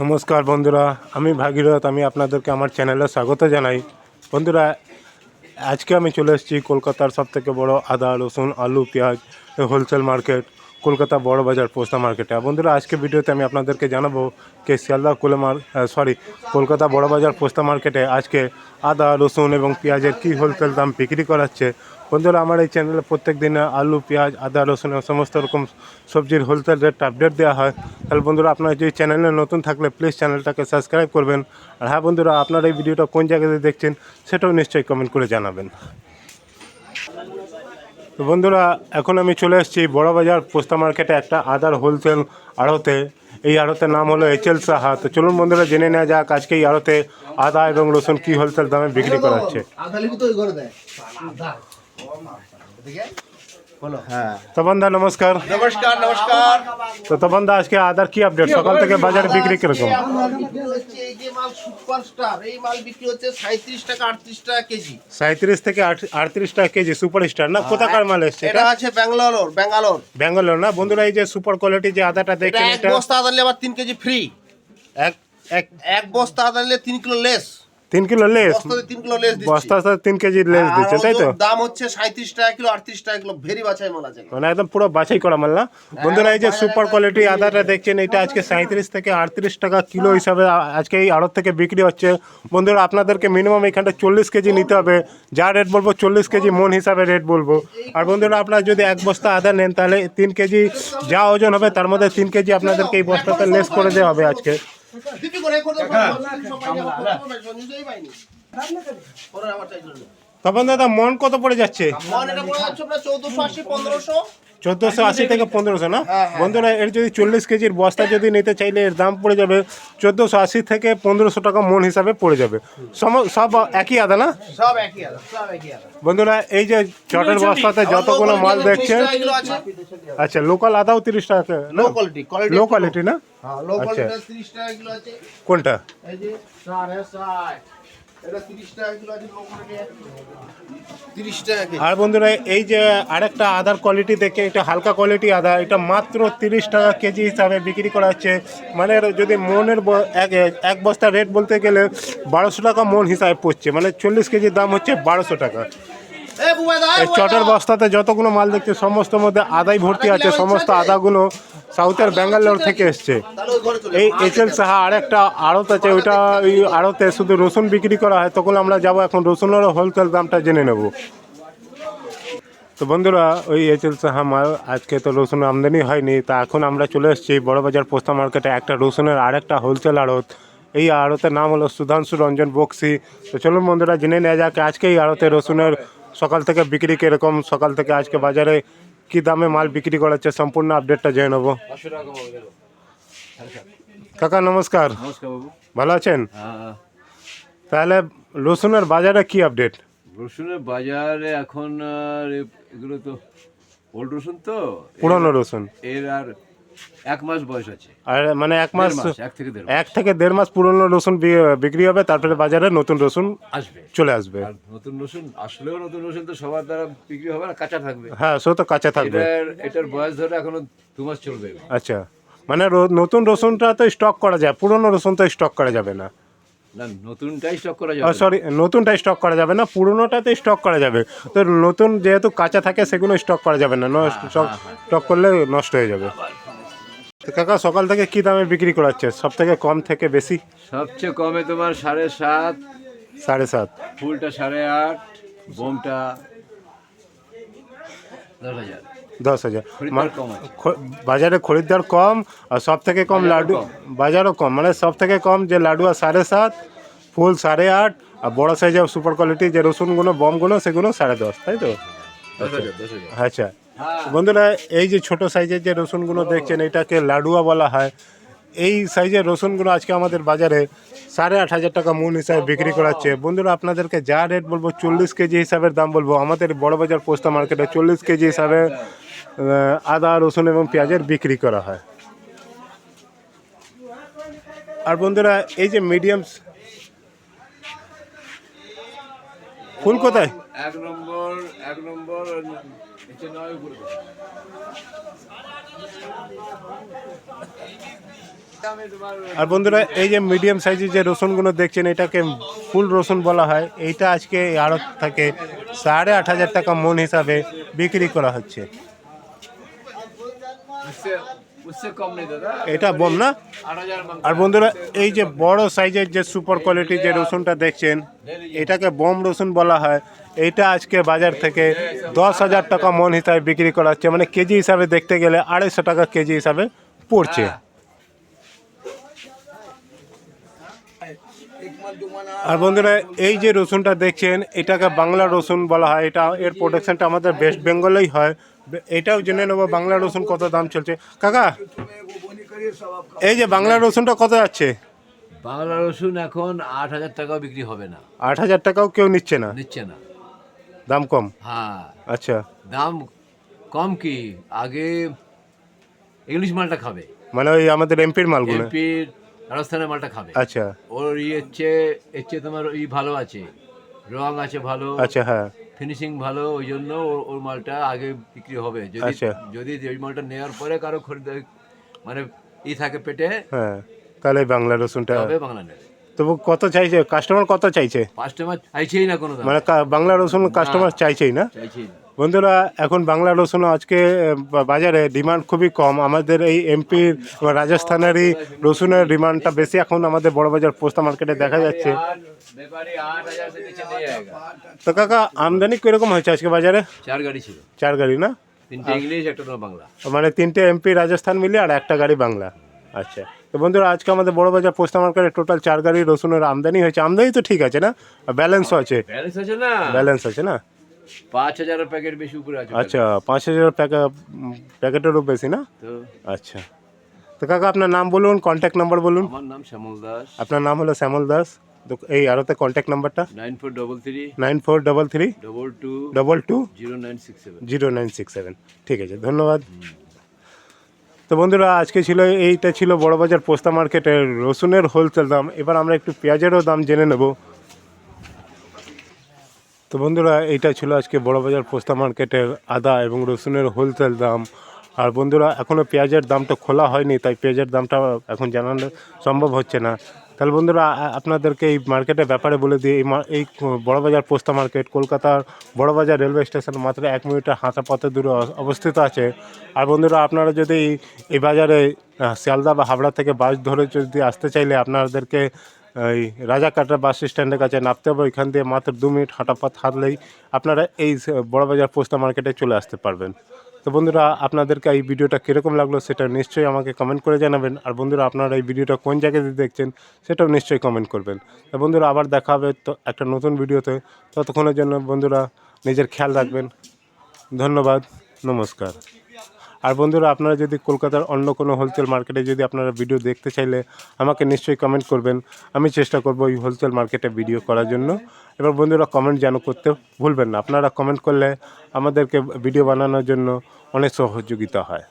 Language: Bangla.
নমস্কার বন্ধুরা, আমি ভাগীরথ, আমি আপনাদেরকে আমার চ্যানেলে স্বাগত জানাই। বন্ধুরা, আজকে আমি চলে এসেছি কলকাতার সবথেকে বড় আদা, রসুন, আলু, পেঁয়াজ হোলসেল মার্কেট কলকাতা বড় বাজার পোস্তা মার্কেটে। বন্ধুরা আজকে ভিডিওতে আমি আপনাদেরকে জানাব কে শিয়ালদা কোলেমার সরি কলকাতা বড় বাজার পোস্তা মার্কেটে আজকে আদা, রসুন এবং পেঁয়াজের কী হোলসেল দাম বিক্রি করাচ্ছে। বন্ধুরা, আমার এই চ্যানেলে প্রত্যেক দিন আলু, পেঁয়াজ, আদা, রসুন সমস্ত রকম সবজির হোলসেল রেট আপডেট দেওয়া হয়। তাহলে বন্ধুরা, আপনারা যদি চ্যানেলে নতুন থাকলে প্লিজ চ্যানেলটাকে সাবস্ক্রাইব করবেন। আর হ্যাঁ বন্ধুরা, আপনারা এই ভিডিওটা কোন জায়গাতে দেখছেন, সেটাও নিশ্চয়ই কমেন্ট করে জানাবেন। তো বন্ধুরা, এখন আমি চলে এসেছি বড়বাজার পোস্তা মার্কেটে একটা আদার হোলসেল আড়তে। এই আড়তের নাম হলো এইচএল সাহা। তো চলুন বন্ধুরা, জেনে নেওয়া যাক আজকে এই আড়তে আদা এবং রসুন কি হোলসেল দামে বিক্রি করা হচ্ছে। বলো। হ্যাঁ। তপনদা নমস্কার। নমস্কার নমস্কার। তো তপনদা আজকে আদার কি আপডেট সকাল থেকে বাজারে বিক্রি কীরকম? এই যে মাল সুপারস্টার এই মাল বিক্রি হচ্ছে সাঁত্রিশ টাকা আটত্রিশ টাকা কেজি। সাঁত্রিশ থেকে আটত্রিশ টাকা কেজি সুপার স্টার না? কোথাকার মাল এসছে এটা? আছে ব্যাঙ্গালোর ব্যাঙ্গালোর। ব্যাঙ্গালোর না? বন্ধুরা এই যে সুপার কোয়ালিটি যে আদাটা এটা দেখছেন এক বস্তা আদা নিলে আবার তিন কেজি ফ্রি এক এক এক বস্তা আদা নিলে তিন কিলো লেস তিন কিলো লেস। বস্তাতে তিন কিলো লেস দিচ্ছি। বস্তা তিন কেজি লেস দিচ্ছে তাই তো? দাম হচ্ছে সাঁত্রিশ টাকা কিলো আটত্রিশ টাকা কিলো ভেরি বাছাই মাল আছে। মানে একদম পুরো বাছাই করা মাল না? বন্ধুরা এই যে সুপার কোয়ালিটি আদাটা দেখছেন এটা আজকে সাঁত্রিশ থেকে আটত্রিশ টাকা কিলো হিসাবে আজকে এই আড়ত থেকে বিক্রি হচ্ছে। বন্ধুরা আপনাদেরকে মিনিমাম এখানটা চল্লিশ কেজি নিতে হবে। যা রেট বলব চল্লিশ কেজি মন হিসাবে রেট বলব। আর বন্ধুরা আপনারা যদি এক বস্তা আদা নেন তাহলে তিন কেজি যা ওজন হবে তার মধ্যে তিন কেজি আপনাদেরকে এই বস্তাতে লেস করে দেওয়া হবে আজকে। করে করে দাও, সব পাই যাব, সব নিজেই পাইনি। আমার চাইছিল না। তখন দাদা মন কত পড়ে যাচ্ছে? মন এটা পড়ে যাচ্ছে আপনার চৌদ্দশো আশি থেকে পনেরোশো না? হ্যাঁ, হ্যাঁ। বন্ধুরা এর যদি চল্লিশ কেজির বস্তা যদি নিতে চাইলে এর দাম পড়ে যাবে চোদ্দোশো আশি থেকে পনেরোশো টাকা মন হিসাবে পড়ে যাবে। সব একই আদা না? সব একই আদা সব একই বন্ধুরা এই যে চটের বস্তাতে যতগুলো মাল দেখছেন আচ্ছা লোকাল আদাও তিরিশ টাকা low quality quality low quality না? হ্যাঁ আচ্ছা। কোয়ালিটি 30 টাকা কিলো আছে। কোনটা? এই যে সাড়ে ষাট এটা 30 টাকা কিলো আছে লো কোয়ালিটি 30 টাকা কেজি। আর বন্ধুরা এই যে আরেকটা আদার কোয়ালিটি দেখে এটা হালকা কোয়ালিটি আদা এটা মাত্র তিরিশ টাকা কেজি হিসাবে বিক্রি করা হচ্ছে। মানে যদি মনের এক এক বস্তা রেট বলতে গেলে বারোশো টাকা মন হিসাবে পড়ছে। মানে চল্লিশ কেজির দাম হচ্ছে বারোশো টাকা। চটের বস্তাতে যতগুলো মাল দেখছে সমস্ত মধ্যে আদাই ভর্তি আছে সমস্ত আদাগুলো সাউথের ব্যাঙ্গালোর থেকে এসছে। এই এইচ এল সাহা আর একটা আড়ত আছে, ওইটা ওই আড়তে শুধু রসুন বিক্রি করা হয়, তখন আমরা যাব এখন রসুনেরও হোলসেল দামটা জেনে নেব। তো বন্ধুরা, ওই এইচ এল সাহা মাল, আজকে তো রসুন আমদানি হয়নি, তা এখন আমরা চলে এসেছি বড়বাজার পোস্তা মার্কেটে একটা রসুনের আরেকটা হোলসেল আড়ত। এই আড়তের নাম হলো সুধাংশু রঞ্জন বক্সি। তো চলুন বন্ধুরা, জেনে নেওয়া যাক আজকে এই আড়তে রসুনের সকাল থেকে বিক্রি কীরকম, সকাল থেকে আজকে বাজারে কী দামে মাল বিক্রি করাচ্ছে সম্পূর্ণ আপডেটটা জেনে নেব। কাকা নমস্কার। ভালো আছেন? হ্যাঁ। তাহলে রসুনের বাজারে কি আপডেট রসুনের বাজারে এখন এগুলো তো ওল্ড রসুন তো? পুরনো রসুন। এর আর এক মাস বয়স আছে। আর মানে এক মাস এক থেকে দেড় মাস। এক থেকে দেড় মাস পুরনো রসুন বিক্রি হবে তারপরে বাজারে নতুন রসুন আসবে। চলে আসবে। আর নতুন রসুন আসলেও নতুন রসুন তো সবার দ্বারা বিক্রি হবে না কাঁচা থাকবে। হ্যাঁ সে তো কাঁচা থাকবে। এটার এটার বয়স ধরে এখনও দু মাস চলবে। আচ্ছা মানে নতুন রসুনটা তো স্টক করা যায় পুরনো রসুন তো স্টক করা যাবে না। না নতুনটাই স্টক করা যাবে। না। সরি নতুনটা স্টক করা যাবে না পুরনোটাতে স্টক করা যাবে। তো নতুন যেহেতু কাঁচা থাকে সেগুলো স্টক করা যাবে না স্টক স্টক করলে নষ্ট হয়ে যাবে। কাকা সকাল থেকে কি দামে বিক্রি করাচ্ছে? সব থেকে কম থেকে বেশি? সবচেয়ে কমে তোমার সাড়ে সাত। সাড়ে সাত। ফুলটা সাড়ে আট বোমটা দশ হাজার। দশ বাজারে খরিদ্দার কম আর সব থেকে কম। লাডু বাজারও কম। মানে সব থেকে কম যে লাডু আর সাড়ে সাত ফুল সাড়ে আট আর বড় সাইজের সুপার কোয়ালিটি যে রসুনগুলো বমগুলো সেগুলো সাড়ে দশ। তাই তো? আচ্ছা। বন্ধুরা এই যে ছোট সাইজের যে রসুনগুলো দেখছেন এটাকে লাডুয়া বলা হয়। এই সাইজের রসুনগুলো আজকে আমাদের বাজারে সাড়ে আট হাজার টাকা মূল হিসাবে বিক্রি করাচ্ছে। বন্ধুরা আপনাদেরকে যা রেট বলব চল্লিশ কেজি হিসাবের দাম বলব। আমাদের বড় বাজার পোস্তা মার্কেটে চল্লিশ কেজি হিসাবে আদা রসুন এবং পেঁয়াজের বিক্রি করা হয়। আর বন্ধুরা এই যে মিডিয়াম ফুল কোথায়? এক নম্বর এক নম্বর নিচে নয় উপরে আর বন্ধুরা এই যে মিডিয়াম সাইজের যে রসুনগুলো দেখছেন এটাকে ফুল রসুন বলা হয়। এইটা আজকে থাকে থেকে সাড়ে আট হাজার টাকা মন হিসাবে বিক্রি করা হচ্ছে। এটা বোম না? আর বন্ধুরা এই যে বড় সাইজের যে সুপার কোয়ালিটি যে রসুনটা দেখছেন এটাকে বোম রসুন বলা হয়। এইটা আজকে বাজার থেকে দশ হাজার টাকা মন হিসাবে বিক্রি করা হচ্ছে। মানে কেজি হিসাবে দেখতে গেলে আড়াইশো টাকা কেজি হিসাবে পড়ছে। আর বন্ধুরা এই যে রসুনটা দেখছেন এটাকে বাংলা রসুন বলা হয়। এটা এর প্রোডাকশনটা আমাদের ওয়েস্ট বেঙ্গলেই হয়। এটাও জেনে নেব বাংলা রসুন কত দাম চলছে। কাকা এই যে বাংলা রসুনটা কত যাচ্ছে? বাংলা রসুন এখন আট হাজার টাকাও বিক্রি হবে না। আট হাজার টাকাও কেউ নিচ্ছে না? নিচ্ছে না। দাম কম? হ্যাঁ। আচ্ছা। দাম কম কি? আগে ইংলিশ মালটা খাবে। মানে ওই আমাদের এমপির মালগুলো? এমপির রাজস্থানের মালটা খাবে। আচ্ছা। ওর ইয়ে হচ্ছে চেয়ে তোমার ই ভালো আছে। রং আছে ভালো। আচ্ছা হ্যাঁ। ফিনিশিং ভালো ওই জন্য ওর- মালটা আগে বিক্রি হবে। যদি আচ্ছা। যদি ওই মালটা নেওয়ার পরে কারও খরিদ্দার মানে ই থাকে পেটে হ্যাঁ। তাহলে বাংলা রসুনটা হবে বাংলা নেবে। তবু কত চাইছে? কাস্টমার কত চাইছে? কাস্টমার চাইছেই না কোনো মানে বাংলা রসুন কাস্টমার চাইছেই না? চাইছেই না। বন্ধুরা এখন বাংলা রসুন আজকে বাজারে ডিমান্ড খুবই কম। আমাদের এই এমপির রাজস্থানেরই রসুনের ডিমান্ডটা বেশি। এখন আমাদের বড় বাজার পোস্তা মার্কেটে দেখা যাচ্ছে। তো কাকা আমদানি কীরকম হয়েছে আজকে বাজারে? চার গাড়ি ছিল। চার গাড়ি না? মানে তিনটে এমপি রাজস্থান মিলিয়ে আর একটা গাড়ি বাংলা। আচ্ছা। তো বন্ধুরা আজকে আমাদের বড় বাজার পোস্ট মার্কেটে টোটাল চার গাড়ি রসুনের আমদানি হয়েছে। আমদানি তো ঠিক আছে না? ব্যালেন্সও আছে। ব্যালেন্স আছে না? ব্যালেন্স আছে না? পাঁচ হাজারের প্যাকেট বেশি উপরে আছে আচ্ছা পাঁচ হাজার প্যাকেট প্যাকেটেরও বেশি না? তো। আচ্ছা। তো কাকা আপনার নাম বলুন কন্ট্যাক্ট নাম্বার বলুন। আমার নাম শ্যামল দাস। আপনার নাম হলো শ্যামল দাস। এই আরতে কন্ট্যাক্ট নাম্বারটা nine four double three nine four double three double two double two zero nine six seven zero nine six seven ঠিক আছে ধন্যবাদ। তো বন্ধুরা আজকে ছিল এইটা ছিল বড়বাজার পোস্তা মার্কেটের রসুনের হোলসেল দাম। এবার আমরা একটু পেঁয়াজেরও দাম জেনে নেব। তো বন্ধুরা এইটা ছিল আজকে বড়বাজার পোস্তা মার্কেটের আদা এবং রসুনের হোলসেল দাম। আর বন্ধুরা এখনও পেঁয়াজের দামটা খোলা হয়নি, তাই পেঁয়াজের দামটা এখন জানানো সম্ভব হচ্ছে না। তাহলে বন্ধুরা আপনাদেরকে এই মার্কেটের ব্যাপারে বলে দিই, এই এই বড়বাজার পোস্তা মার্কেট কলকাতার বড়বাজার রেলওয়ে স্টেশন মাত্র এক মিনিটের হাঁটা পথে দূরে অবস্থিত আছে। আর বন্ধুরা, আপনারা যদি এই- বাজারে শিয়ালদা বা হাবড়া থেকে বাস ধরে যদি আসতে চাইলে, আপনাদেরকে এই রাজাকাটা বাস স্ট্যান্ডের কাছে নামতে হবে, ওইখান দিয়ে মাত্র দু মিনিট হাঁটা পথ হাঁটলেই আপনারা এই বড়বাজার পোস্তা মার্কেটে চলে আসতে পারবেন। তো বন্ধুরা, আপনাদেরকে এই ভিডিওটা কীরকম লাগল সেটা নিশ্চয়ই আমাকে কমেন্ট করে জানাবেন। আর বন্ধুরা, আপনারা এই ভিডিওটা কোন জায়গায় দেখছেন সেটাও নিশ্চয়ই কমেন্ট করবেন। তো বন্ধুরা, আবার দেখা হবে তো একটা নতুন ভিডিওতে। ততক্ষণের জন্য বন্ধুরা, নিজের খেয়াল রাখবেন। ধন্যবাদ, নমস্কার। আর বন্ধুরা, আপনারা যদি কলকাতার অন্য কোনো হোলসেল মার্কেটে যদি আপনারা ভিডিও দেখতে চাইলে আমাকে নিশ্চয়ই কমেন্ট করবেন। আমি চেষ্টা করব এই হোলসেল মার্কেটে ভিডিও করার জন্য। এবার বন্ধুরা কমেন্ট যেন করতে ভুলবেন না। আপনারা কমেন্ট করলে আমাদেরকে ভিডিও বানানোর জন্য অনেক সহযোগিতা হয়।